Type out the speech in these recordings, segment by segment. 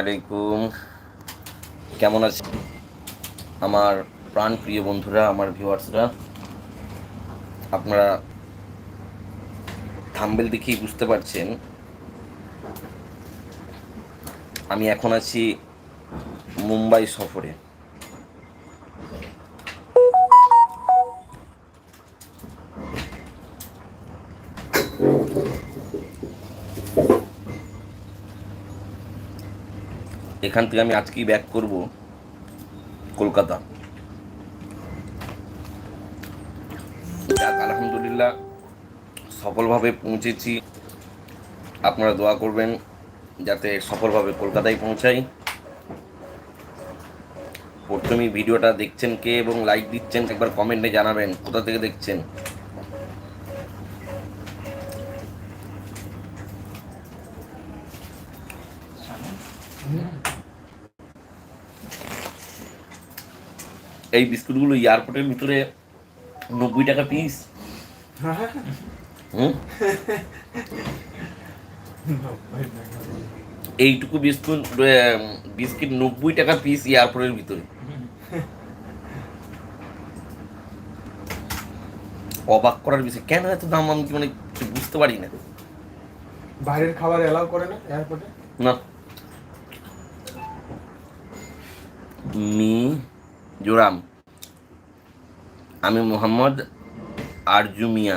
আলাইকুম। কেমন আছে? আমার প্রাণ প্রিয় বন্ধুরা, আমার ভিউয়ার্সরা আপনারা থাম্বেল দেখেই বুঝতে পারছেন। আমি এখন আছি মুম্বাই সফরে। এখান থেকে আমি আজকেই ব্যাক করব কলকাতা। আলহামদুলিল্লাহ, সফলভাবে পৌঁছেছি। আপনারা দোয়া করবেন যাতে সফলভাবে কলকাতায় পৌঁছাই। প্রথমেই ভিডিওটা দেখছেন কে এবং লাইক দিচ্ছেন, একবার কমেন্টে জানাবেন কোথা থেকে দেখছেন। এই বিস্কুটগুলো এয়ারপোর্টের ভিতরে নব্বই টাকা পিস এইটুকু বিস্কুট বিস্কিট নব্বই টাকা পিস এয়ারপোর্টের ভিতরে। অবাক করার বিষয়। কেন এত দাম আমি মানে বুঝতে পারি না? বাইরের খাবার এলাও করে না এয়ারপোর্টে না। মি জোরাম। আমি মোহাম্মদ আরজু মিয়া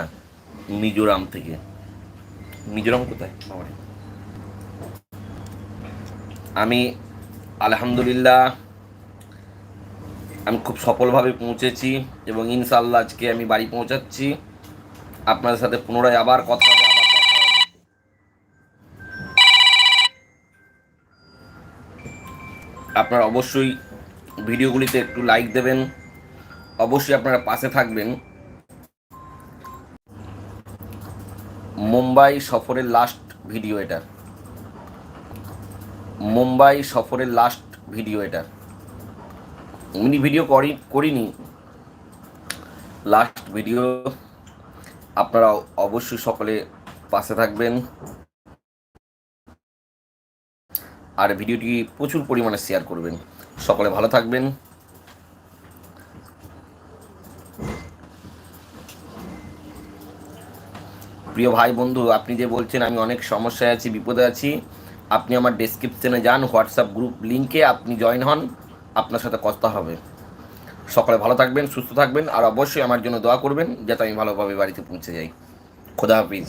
মিজোরাম থেকে। মিজোরাম কোথায়? আমি আলহামদুলিল্লাহ, আমি খুব সফলভাবে পৌঁছেছি এবং ইনশাল্লাহ আজকে আমি বাড়ি পৌঁছাচ্ছি। আপনাদের সাথে পুনরায় আবার কথা হবে। আপনারা অবশ্যই ভিডিওগুলিতে একটু লাইক দেবেন। অবশ্যই আপনারা পাশে থাকবেন। মুম্বাই সফরের লাস্ট ভিডিও এটা। মুম্বাই সফরের লাস্ট ভিডিও এটা। মিনি ভিডিও করি করিনি। লাস্ট ভিডিও আপনারা অবশ্যই সকলে পাশে থাকবেন। আর ভিডিওটি প্রচুর পরিমাণে শেয়ার করবেন। সকলে ভালো থাকবেন। প্রিয় ভাই, বন্ধু, আপনি যে বলছেন, আমি অনেক সমস্যায় আছি, বিপদে আছি, আপনি আমার ডেসক্রিপশনে যান হোয়াটসঅ্যাপ গ্রুপ লিঙ্কে আপনি জয়েন হন, আপনার সাথে কথা হবে। সকলে ভালো থাকবেন, সুস্থ থাকবেন, আর অবশ্যই আমার জন্য দোয়া করবেন, যাতে আমি ভালোভাবে বাড়িতে পৌঁছে যাই। খোদা হাফিজ।